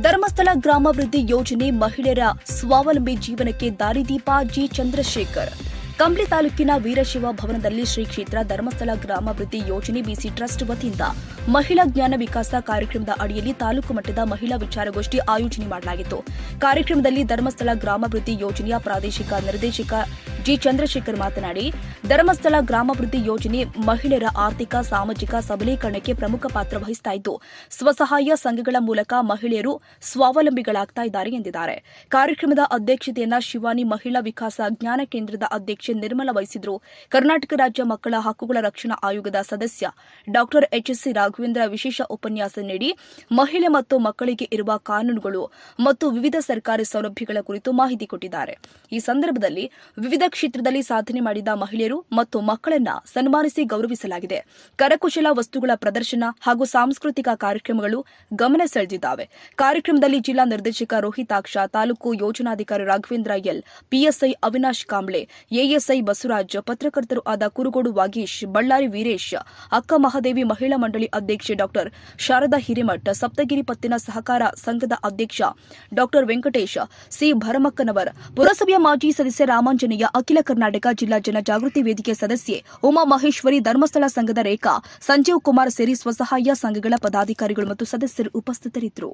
ಧರ್ಮಸ್ಥಳ ಗ್ರಾಮಾಭಿವೃದ್ಧಿ ಯೋಜನೆ ಮಹಿಳೆಯರ ಸ್ವಾವಲಂಬಿ ಜೀವನಕ್ಕೆ ದಾರಿದೀಪ ಜಿ ಚಂದ್ರಶೇಖರ್. ಕಂಬ್ಳಿ ತಾಲೂಕಿನ ವೀರಶಿವ ಭವನದಲ್ಲಿ ಶ್ರೀ ಕ್ಷೇತ್ರ ಧರ್ಮಸ್ಥಳ ಗ್ರಾಮಾಭಿವೃದ್ಧಿ ಯೋಜನೆ ಬಿಸಿ ಟ್ರಸ್ಟ್ ವತಿಯಿಂದ ಮಹಿಳಾ ಜ್ಞಾನ ವಿಕಾಸ ಕಾರ್ಯಕ್ರಮದ ಅಡಿಯಲ್ಲಿ ತಾಲೂಕು ಮಟ್ಟದ ಮಹಿಳಾ ವಿಚಾರಗೋಷ್ಠಿ ಆಯೋಜನೆ ಮಾಡಲಾಗಿತ್ತು. ಕಾರ್ಯಕ್ರಮದಲ್ಲಿ ಧರ್ಮಸ್ಥಳ ಗ್ರಾಮಾಭಿವೃದ್ಧಿ ಯೋಜನೆಯ ಪ್ರಾದೇಶಿಕ ನಿರ್ದೇಶಕ ಜಿ ಚಂದ್ರಶೇಖರ್ ಮಾತನಾಡಿ, ಧರ್ಮಸ್ಥಳ ಗ್ರಾಮಾಭಿವೃದ್ಧಿ ಯೋಜನೆ ಮಹಿಳೆಯರ ಆರ್ಥಿಕ, ಸಾಮಾಜಿಕ ಸಬಲೀಕರಣಕ್ಕೆ ಪ್ರಮುಖ ಪಾತ್ರ ವಹಿಸ್ತಾ ಇದ್ದು, ಸ್ವಸಹಾಯ ಸಂಘಗಳ ಮೂಲಕ ಮಹಿಳೆಯರು ಸ್ವಾವಲಂಬಿಗಳಾಗ್ತಾ ಇದ್ದಾರೆ ಎಂದಿದ್ದಾರೆ. ಕಾರ್ಯಕ್ರಮದ ಅಧ್ಯಕ್ಷತೆಯನ್ನ ಶಿವಾನಿ ಮಹಿಳಾ ವಿಕಾಸ ಜ್ಞಾನ ಕೇಂದ್ರದ ಅಧ್ಯಕ್ಷೆ ನಿರ್ಮಲ ವಹಿಸಿದ್ರು. ಕರ್ನಾಟಕ ರಾಜ್ಯ ಮಕ್ಕಳ ಹಕ್ಕುಗಳ ರಕ್ಷಣಾ ಆಯೋಗದ ಸದಸ್ಯ ಡಾಕ್ಟರ್ ಎಚ್ಎಸ್ಸಿ ರಾಘವೇಂದ್ರ ವಿಶೇಷ ಉಪನ್ಯಾಸ ನೀಡಿ, ಮಹಿಳೆ ಮತ್ತು ಮಕ್ಕಳಿಗೆ ಇರುವ ಕಾನೂನುಗಳು ಮತ್ತು ವಿವಿಧ ಸರ್ಕಾರಿ ಸೌಲಭ್ಯಗಳ ಕುರಿತು ಮಾಹಿತಿ ಕೊಟ್ಟಿದ್ದಾರೆ. ಈ ಸಂದರ್ಭದಲ್ಲಿ ವಿವಿಧ ಕ್ಷೇತ್ರದಲ್ಲಿ ಸಾಧನೆ ಮಾಡಿದ ಮಹಿಳೆಯರು ಮತ್ತು ಮಕ್ಕಳನ್ನ ಸನ್ಮಾನಿಸಿ ಗೌರವಿಸಲಾಗಿದೆ. ಕರಕುಶಲ ವಸ್ತುಗಳ ಪ್ರದರ್ಶನ ಹಾಗೂ ಸಾಂಸ್ಕೃತಿಕ ಕಾರ್ಯಕ್ರಮಗಳು ಗಮನ ಸೆಳೆದಿದ್ದಾವೆ. ಕಾರ್ಯಕ್ರಮದಲ್ಲಿ ಜಿಲ್ಲಾ ನಿರ್ದೇಶಕ ರೋಹಿತಾಕ್ಷ, ತಾಲೂಕು ಯೋಜನಾಧಿಕಾರಿ Raghavendra L, PSI Avinash Kamble, ASI Basavaraj, ಪತ್ರಕರ್ತರು ಆದ ಕುರುಗೋಡು ವಾಗೀಶ್, ಬಳ್ಳಾರಿ ವೀರೇಶ್, ಅಕ್ಕ ಮಹಾದೇವಿ ಮಹಿಳಾ ಮಂಡಳಿ ಅಧ್ಯಕ್ಷೆ ಡಾಕ್ಟರ್ ಶಾರದಾ ಹಿರೇಮಠ್, ಸಪ್ತಗಿರಿ ಪತ್ತಿನ ಸಹಕಾರ ಸಂಘದ ಅಧ್ಯಕ್ಷ ಡಾಕ್ಟರ್ ವೆಂಕಟೇಶ್, ಸಿ ಭರಮಕ್ಕನವರ್, ಪುರಸಭೆಯ ಮಾಜಿ ಸದಸ್ಯ ರಾಮಾಂಜನೇಯ ಅಖಿಲ ಕರ್ನಾಟಕ ಜಿಲ್ಲಾ ಜನಜಾಗೃತಿ ವೇದಿಕೆ ಸದಸ್ಯೆ ಉಮಾ ಮಹೇಶ್ವರಿ ಧರ್ಮಸ್ಥಳ ಸಂಘದ ರೇಖಾ ಸಂಜೀವ್ ಕುಮಾರ್ ಸೇರಿ ಸ್ವಸಹಾಯ ಸಂಘಗಳ ಪದಾಧಿಕಾರಿಗಳು ಮತ್ತು ಸದಸ್ಯರು ಉಪಸ್ಥಿತರಿದ್ದರು.